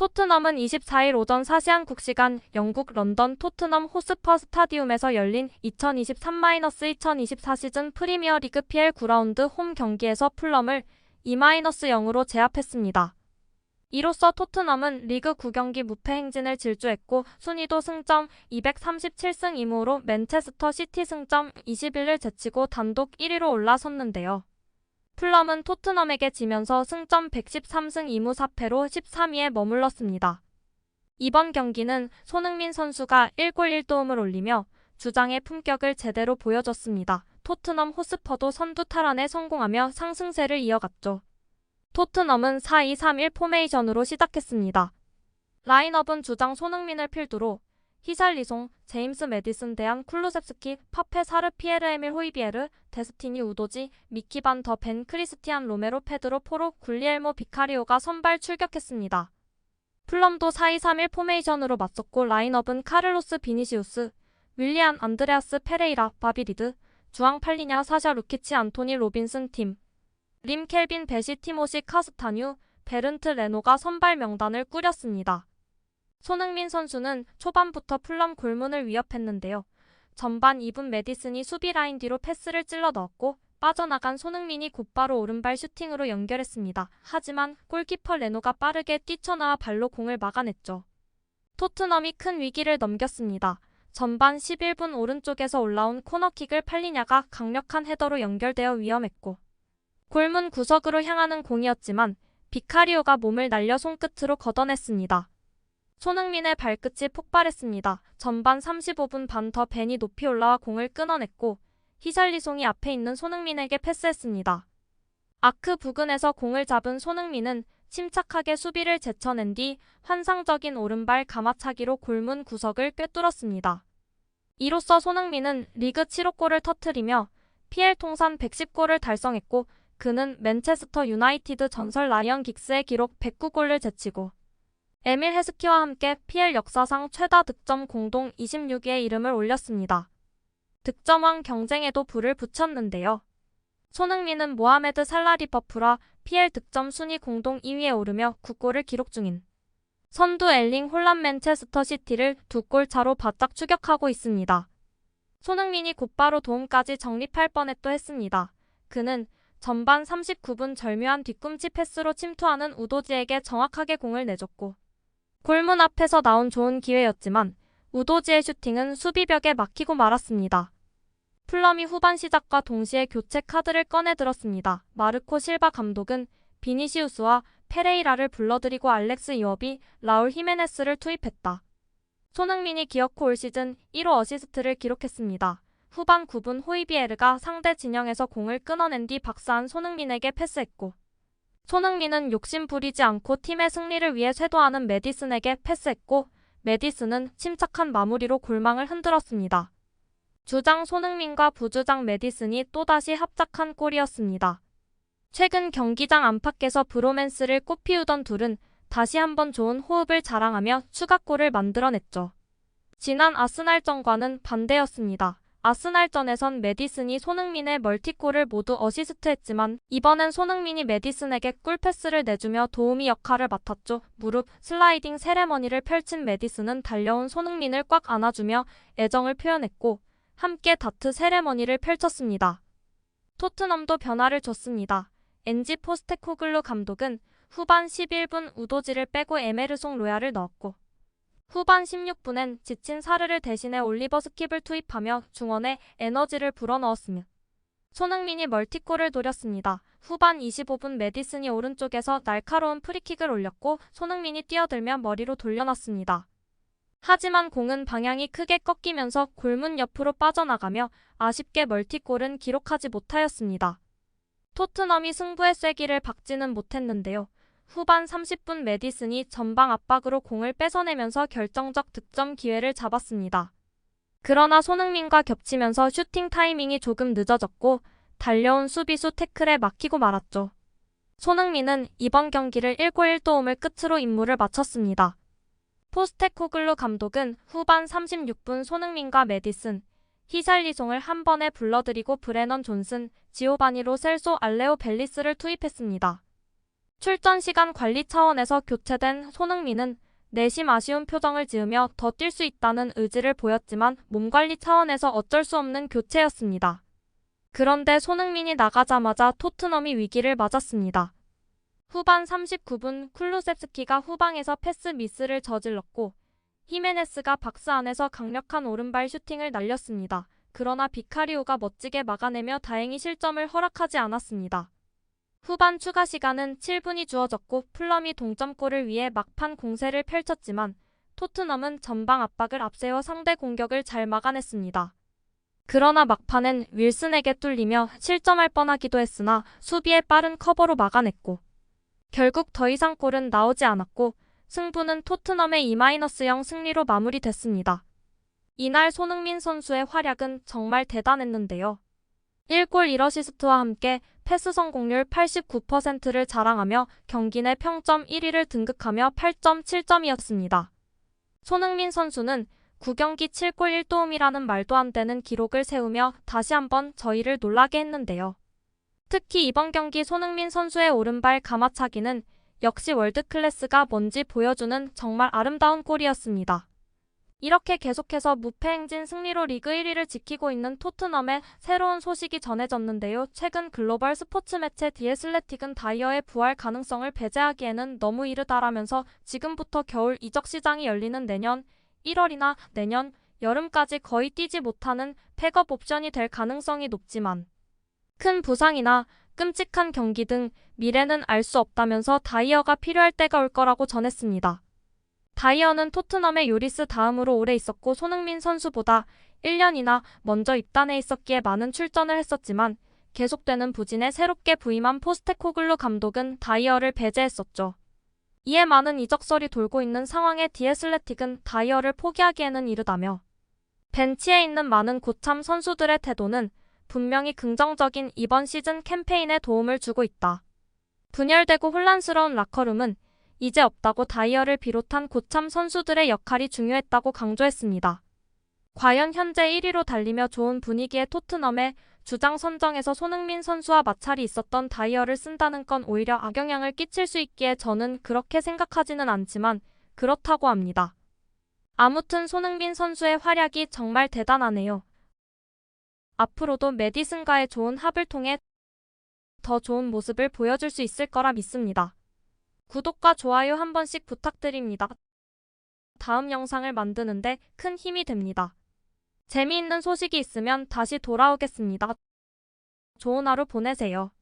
토트넘은 24일 오전 4시 한국 시간 영국 런던 토트넘 호스퍼 스타디움에서 열린 2023-2024 시즌 프리미어 리그 PL 9라운드 홈 경기에서 풀럼을 2-0으로 제압했습니다. 이로써 토트넘은 리그 9경기 무패 행진을 질주했고 순위도 승점 237승 2무로 맨체스터 시티 승점 21을 제치고 단독 1위로 올라섰는데요. 풀럼은 토트넘에게 지면서 승점 113승 2무 4패로 13위에 머물렀습니다. 이번 경기는 손흥민 선수가 1골 1도움을 올리며 주장의 품격을 제대로 보여줬습니다. 토트넘 호스퍼도 선두 탈환에 성공하며 상승세를 이어갔죠. 토트넘은 4-2-3-1 포메이션으로 시작했습니다. 라인업은 주장 손흥민을 필두로 히살리송, 제임스 메디슨 대안 쿨루셉스키, 파페 사르 피에르 에밀 호이비에르, 데스티니 우도지, 미키 반 더 벤 크리스티안 로메로 페드로 포로 굴리엘모 비카리오가 선발 출격했습니다. 플럼도 4-2-3-1 포메이션으로 맞섰고 라인업은 카를로스 비니시우스, 윌리안 안드레아스 페레이라, 바비리드, 주앙 팔리냐 사샤 루키치 안토니 로빈슨 팀, 림 켈빈 베시 티모시 카스타뉴, 베른트 레노가 선발 명단을 꾸렸습니다. 손흥민 선수는 초반부터 플럼 골문을 위협했는데요. 전반 2분 메디슨이 수비 라인 뒤로 패스를 찔러 넣었고 빠져나간 손흥민이 곧바로 오른발 슈팅으로 연결했습니다. 하지만 골키퍼 레노가 빠르게 뛰쳐나와 발로 공을 막아냈죠. 토트넘이 큰 위기를 넘겼습니다. 전반 11분 오른쪽에서 올라온 코너킥을 팔리냐가 강력한 헤더로 연결되어 위험했고 골문 구석으로 향하는 공이었지만 비카리오가 몸을 날려 손끝으로 걷어냈습니다. 손흥민의 발끝이 폭발했습니다. 전반 35분 반 더 벤이 높이 올라와 공을 끊어냈고 히샬리송이 앞에 있는 손흥민에게 패스했습니다. 아크 부근에서 공을 잡은 손흥민은 침착하게 수비를 제쳐낸 뒤 환상적인 오른발 가마차기로 골문 구석을 꿰뚫었습니다. 이로써 손흥민은 리그 7호 골을 터트리며 PL 통산 110골을 달성했고 그는 맨체스터 유나이티드 전설 라이언 긱스의 기록 109골을 제치고 에밀 헤스키와 함께 PL 역사상 최다 득점 공동 26위의 이름을 올렸습니다. 득점왕 경쟁에도 불을 붙였는데요. 손흥민은 모하메드 살라 리 버프라 PL 득점 순위 공동 2위에 오르며 9골을 기록 중인 선두 엘링 홀란 맨체스터 시티를 두 골 차로 바짝 추격하고 있습니다. 손흥민이 곧바로 도움까지 정립할 뻔했도 했습니다. 그는 전반 39분 절묘한 뒤꿈치 패스로 침투하는 우도지에게 정확하게 공을 내줬고 골문 앞에서 나온 좋은 기회였지만 우도지의 슈팅은 수비벽에 막히고 말았습니다. 플럼이 후반 시작과 동시에 교체 카드를 꺼내 들었습니다. 마르코 실바 감독은 비니시우스와 페레이라를 불러들이고 알렉스 이워비, 라울 히메네스를 투입했다. 손흥민이 기어코 올 시즌 1호 어시스트를 기록했습니다. 후반 9분 호이비에르가 상대 진영에서 공을 끊어낸 뒤 박스한 손흥민에게 패스했고 손흥민은 욕심 부리지 않고 팀의 승리를 위해 쇄도하는 메디슨에게 패스했고 메디슨은 침착한 마무리로 골망을 흔들었습니다. 주장 손흥민과 부주장 메디슨이 또다시 합작한 골이었습니다. 최근 경기장 안팎에서 브로맨스를 꽃피우던 둘은 다시 한번 좋은 호흡을 자랑하며 추가골을 만들어냈죠. 지난 아스날전과는 반대였습니다. 아스날전에선 메디슨이 손흥민의 멀티골을 모두 어시스트했지만 이번엔 손흥민이 메디슨에게 꿀패스를 내주며 도우미 역할을 맡았죠. 무릎 슬라이딩 세레머니를 펼친 메디슨은 달려온 손흥민을 꽉 안아주며 애정을 표현했고 함께 다트 세레머니를 펼쳤습니다. 토트넘도 변화를 줬습니다. 엔지 포스테코글루 감독은 후반 11분 우도지를 빼고 에메르송 로야를 넣었고 후반 16분엔 지친 사르를 대신해 올리버 스킵을 투입하며 중원에 에너지를 불어넣었으며 손흥민이 멀티골을 노렸습니다. 후반 25분 메디슨이 오른쪽에서 날카로운 프리킥을 올렸고 손흥민이 뛰어들며 머리로 돌려놨습니다. 하지만 공은 방향이 크게 꺾이면서 골문 옆으로 빠져나가며 아쉽게 멀티골은 기록하지 못하였습니다. 토트넘이 승부의 쐐기를 박지는 못했는데요. 후반 30분 메디슨이 전방 압박으로 공을 뺏어내면서 결정적 득점 기회를 잡았습니다. 그러나 손흥민과 겹치면서 슈팅 타이밍이 조금 늦어졌고 달려온 수비수 태클에 막히고 말았죠. 손흥민은 이번 경기를 1골 1도움을 끝으로 임무를 마쳤습니다. 포스테코글루 감독은 후반 36분 손흥민과 메디슨, 히샬리송을 한 번에 불러들이고 브레넌 존슨, 지오바니 로 셀소 알레오 벨리스를 투입했습니다. 출전 시간 관리 차원에서 교체된 손흥민은 내심 아쉬운 표정을 지으며 더 뛸 수 있다는 의지를 보였지만 몸 관리 차원에서 어쩔 수 없는 교체였습니다. 그런데 손흥민이 나가자마자 토트넘이 위기를 맞았습니다. 후반 39분 쿨루셉스키가 후방에서 패스 미스를 저질렀고 히메네스가 박스 안에서 강력한 오른발 슈팅을 날렸습니다. 그러나 비카리오가 멋지게 막아내며 다행히 실점을 허락하지 않았습니다. 후반 추가 시간은 7분이 주어졌고 플럼이 동점골을 위해 막판 공세를 펼쳤지만 토트넘은 전방 압박을 앞세워 상대 공격을 잘 막아냈습니다. 그러나 막판엔 윌슨에게 뚫리며 실점할 뻔하기도 했으나 수비의 빠른 커버로 막아냈고 결국 더 이상 골은 나오지 않았고 승부는 토트넘의 2-0 승리로 마무리됐습니다. 이날 손흥민 선수의 활약은 정말 대단했는데요. 1골 1어시스트와 함께 패스 성공률 89%를 자랑하며 경기 내 평점 1위를 등극하며 8.7점이었습니다. 손흥민 선수는 9경기 7골 1도움이라는 말도 안 되는 기록을 세우며 다시 한번 저희를 놀라게 했는데요. 특히 이번 경기 손흥민 선수의 오른발 가마차기는 역시 월드클래스가 뭔지 보여주는 정말 아름다운 골이었습니다. 이렇게 계속해서 무패 행진 승리로 리그 1위를 지키고 있는 토트넘의 새로운 소식이 전해졌는데요. 최근 글로벌 스포츠 매체 디에슬레틱은 다이어의 부활 가능성을 배제하기에는 너무 이르다라면서 지금부터 겨울 이적 시장이 열리는 내년 1월이나 내년 여름까지 거의 뛰지 못하는 팩업 옵션이 될 가능성이 높지만 큰 부상이나 끔찍한 경기 등 미래는 알 수 없다면서 다이어가 필요할 때가 올 거라고 전했습니다. 다이어는 토트넘의 요리스 다음으로 오래 있었고 손흥민 선수보다 1년이나 먼저 입단해 있었기에 많은 출전을 했었지만 계속되는 부진에 새롭게 부임한 포스테코글루 감독은 다이어를 배제했었죠. 이에 많은 이적설이 돌고 있는 상황에 디에슬레틱은 다이어를 포기하기에는 이르다며 벤치에 있는 많은 고참 선수들의 태도는 분명히 긍정적인 이번 시즌 캠페인에 도움을 주고 있다. 분열되고 혼란스러운 라커룸은 이제 없다고 다이어를 비롯한 고참 선수들의 역할이 중요했다고 강조했습니다. 과연 현재 1위로 달리며 좋은 분위기의 토트넘의 주장 선정에서 손흥민 선수와 마찰이 있었던 다이어를 쓴다는 건 오히려 악영향을 끼칠 수 있기에 저는 그렇게 생각하지는 않지만 그렇다고 합니다. 아무튼 손흥민 선수의 활약이 정말 대단하네요. 앞으로도 메디슨과의 좋은 합을 통해 더 좋은 모습을 보여줄 수 있을 거라 믿습니다. 구독과 좋아요 한 번씩 부탁드립니다. 다음 영상을 만드는데 큰 힘이 됩니다. 재미있는 소식이 있으면 다시 돌아오겠습니다. 좋은 하루 보내세요.